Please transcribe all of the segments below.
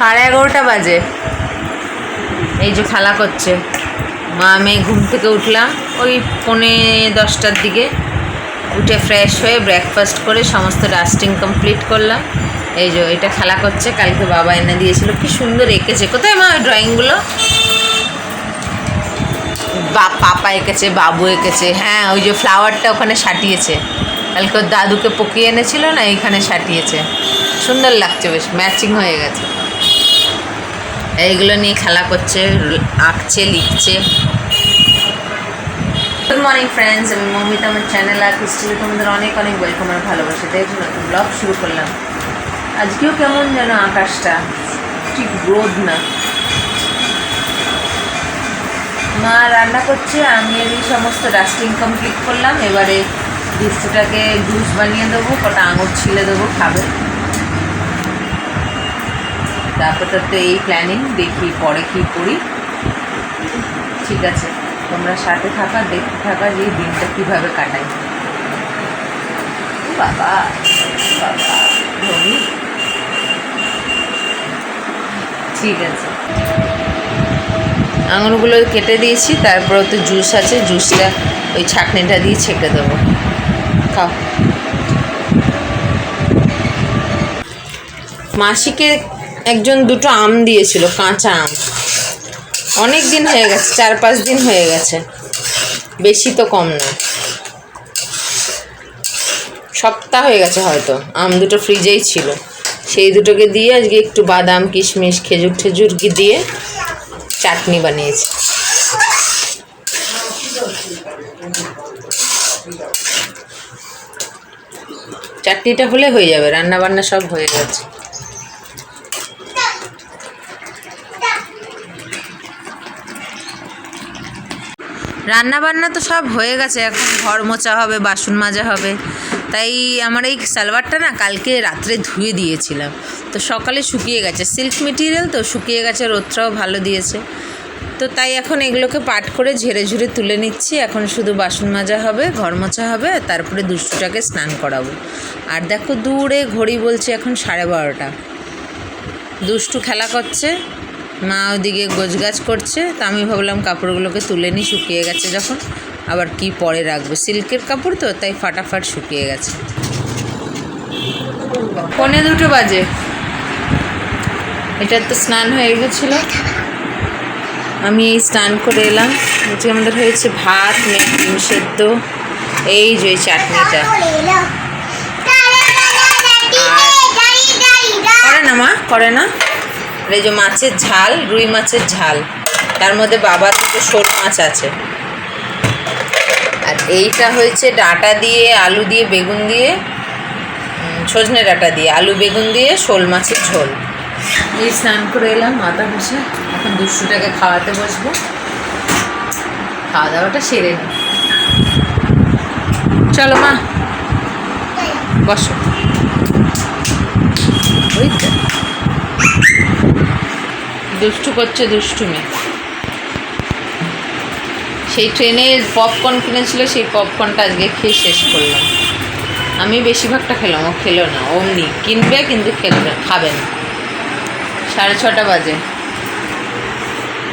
সাড়ে এগারোটা বাজে। এই যে খেলা করছে। মা মেয়ে ঘুম থেকে উঠলাম, ওই পৌনে দশটার দিকে। উঠে ফ্রেশ হয়ে ব্রেকফাস্ট করে সমস্ত ডাস্টিং কমপ্লিট করলাম। এই যে এটা খেলা করছে, কালকে বাবা এনে দিয়েছিল। কি সুন্দর এঁকেছে। কোথায় মা ওই ড্রয়িংগুলো বা, পাপা এঁকেছে, বাবু এঁকেছে। হ্যাঁ ওই যে ফ্লাওয়ারটা ওখানে সাটিয়েছে। কালকে ওর দাদুকে পকিয়ে এনেছিল না, এইখানে সাটিয়েছে। সুন্দর লাগছে বেশ ম্যাচিং হয়ে গেছে। এইগুলো নিয়ে খেলা করছে, আঁকছে, লিখছে। গুড মর্নিং ফ্রেন্ডস আমি মমিতা, আমার চ্যানেল আর ক্রিস্টিলে তোমাদের অনেক অনেক ওয়েলকাম আর ভালোবাসা। তাই নতুন ব্লগ শুরু করলাম। আজকেও কেমন যেন আকাশটা? ঠিক রোদ না। মা রান্না করছে, আমি এই সমস্ত ডাস্টিং কমপ্লিট করলাম। এবারে দুষ্টুটাকে জুস বানিয়ে দেবো, কটা আঙুর ছিলে দেবো, খাবে। তারপর তো এই প্ল্যানিং দেখি পরে কী করি। ঠিক আছে, তোমরা সাথে থাকা, দেখতে থাকা যে দিনটা কীভাবে কাটাই। বাবা বাবা, ধনী। ঠিক আছে। আঙুরগুলো কেটে দিয়েছি, তারপর তো জুস আছে, জুসটা ওই ছাকনিটা দিয়ে ছেঁকে দেবো। খাও। মাসিকে একজন দুটো আম দিয়েছিল, কাঁচা আম। অনেক দিন হয়ে গেছে, চার পাঁচ দিন হয়ে গেছে। বেশি তো কম না। সপ্তাহ হয়ে গেছে হয়তো, আম দুটো ফ্রিজেই ছিল। সেই দুটোকে দিয়ে আজকে একটু বাদাম, কিশমিশ, খেজুর ঠেজুর কি দিয়ে চাটনি বানিয়েছি। চাটনিটা হলে হয়ে যাবে রান্না বান্না সব হয়ে গেছে। রান্না বান্না তো সব হয়ে গেছে, এখন ঘর মোছা হবে, বাসন মাজা হবে। তাই আমার এই সালোয়ারটা না কালকে রাত্রে ধুয়ে দিয়েছিলাম। তো সকালে শুকিয়ে গেছে। সিল্ক মেটেরিয়াল তো শুকিয়ে গেছে, রোদটাও ভালো দিয়েছে। তো তাই এখন এগুলোকে পাট করে ঝেড়ে ঝুড়ে তুলে নিচ্ছি। এখন শুধু বাসন মাজা হবে, ঘর মোছা হবে আর তারপরে দুষ্টুটাকে স্নান করাবো। আর দেখো দূরে ঘড়ি বলছে এখন সাড়ে বারোটা। দুষ্টু খেলা করছে। মা ওদিকে গোছগাছ করছে তা আমি ভাবলাম কাপড়গুলোকে তুলে নিই শুকিয়ে গেছে যখন। আবার কি পরে রাখব? সিল্কের কাপড় তো তাই ফাটাফাট শুকিয়ে গেছে। পনে দুটো বাজে। এটার তো স্নান হয়ে গেছিল। আমি এই স্নান করে এলাম। আজকে আমাদের হয়েছে ভাত ডিম সেদ্ধ। এই যে চাটনিটা। করে না মা করে না। এই যে মাছের ঝাল, রুই মাছের ঝাল। তার মধ্যে বাবা দুটো শোল মাছ আছে। আর এইটা হয়েছে ডাঁটা দিয়ে, আলু দিয়ে, বেগুন দিয়ে সজনে ডাঁটা দিয়ে, আলু, বেগুন দিয়ে, শোল মাছের ঝোল। এই স্নান করে এলাম, মাথা ঘষে। এখন দুশোটাকে খাওয়াতে বসবো। খাওয়া দাওয়াটা সেরে নি। চলো মা, বসো। ওই দুষ্টু করছে দুষ্টুমি। সেই ট্রেনে পপকর্ন কিনেছিল, সেই পপকর্নটা আজকে খেয়ে শেষ করলাম। আমি বেশিরভাগটা খেলাম, ও খেলো না অমনি কিনবে কিন্তু খেলবে, খাবে না। সাড়ে ছটা বাজে।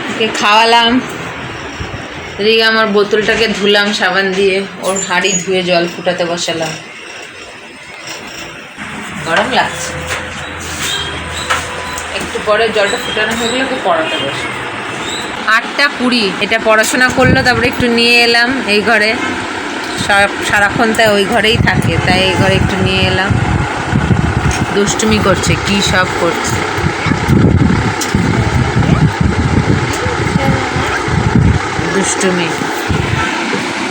ওকে খাওয়ালাম। এদিকে আমার বোতলটাকে ধুলাম সাবান দিয়ে, ওর হাঁড়ি ধুয়ে জল ফুটাতে বসালাম। গরম লাগছে। পরে জলটা ফুটানো হয়ে গেলে পড়াতে বসে। আটটা কুড়ি, এটা পড়াশোনা করল, তারপরে একটু নিয়ে এলাম এই ঘরে। সারাক্ষণ তাই ওই ঘরেই থাকে, তাই এই ঘরে একটু নিয়ে এলাম। দুষ্টুমি করছে, কী সব করছে। দুষ্টুমি।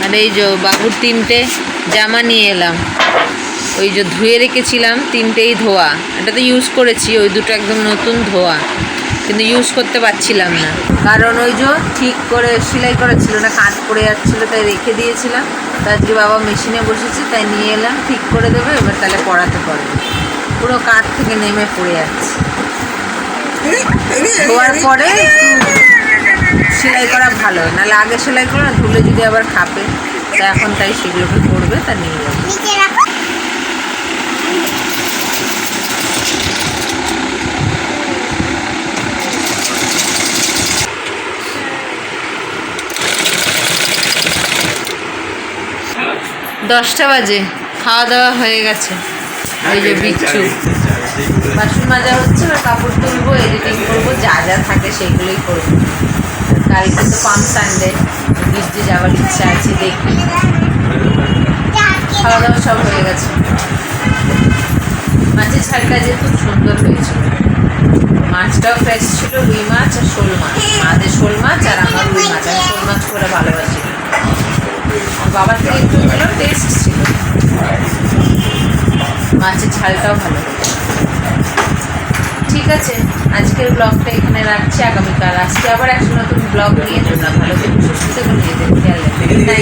আর এই যে বাবুর তিনটে জামা নিয়ে এলাম। ওই যে ধুয়ে রেখেছিলাম তিনটেই ধোয়া। এটা তো ইউজ করেছি, ওই দুটো একদম নতুন ধোয়া। কিন্তু ইউজ করতে পারছিলাম না। কারণ ওই যে ঠিক করে সেলাই করা ছিল না কাট পড়ে যাচ্ছিল, তাই রেখে দিয়েছিলাম। তো আজকে বাবা মেশিনে বসেছি, তাই নিয়ে এলাম, ঠিক করে দেবে, এবার তাহলে পড়াতে পারবে। পুরো কাঠ থেকে নেমে পড়ে যাচ্ছে। ধোয়ার পরে সেলাই করা ভালো, নাহলে আগে সেলাই করে ধুলে যদি আবার খাপে তা এখন তাই সেগুলোকে করবে তা নিয়ে যাবে। দশটা বাজে খাওয়া দাওয়া হয়ে গেছে। এই যে বিচ্ছু। বাসন মাজা হচ্ছে, এবার কাপড় তুলবো এডিটিং করব, যা যা থাকে সেগুলোই করব। কালকে তো পাম সানডে বৃষ্টি যাওয়ার ইচ্ছা আছে, দেখি। খাওয়া দাওয়া সব হয়ে গেছে। মাছের ঝালটা যে খুব সুন্দর হয়েছিল মাছটাও ফ্রেশ ছিল, রুই মাছ আর শোল মাছ। মাদের শোল মাছ আর আমার রুই মাছ। আমি শোল মাছ করে ভালোবাসি আর বাবার থেকে একটু ভালো টেস্ট ছিল। মাছের ঝালটাও ভালো। ঠিক আছে, আজকের ব্লগটা এখানে রাখছি। আগামীকাল আজকে আবার একটা নতুন ব্লগ নিয়ে। তোমরা ভালো থেকে, সুস্থ থেকে, নিজেদের খেয়াল রাখবে.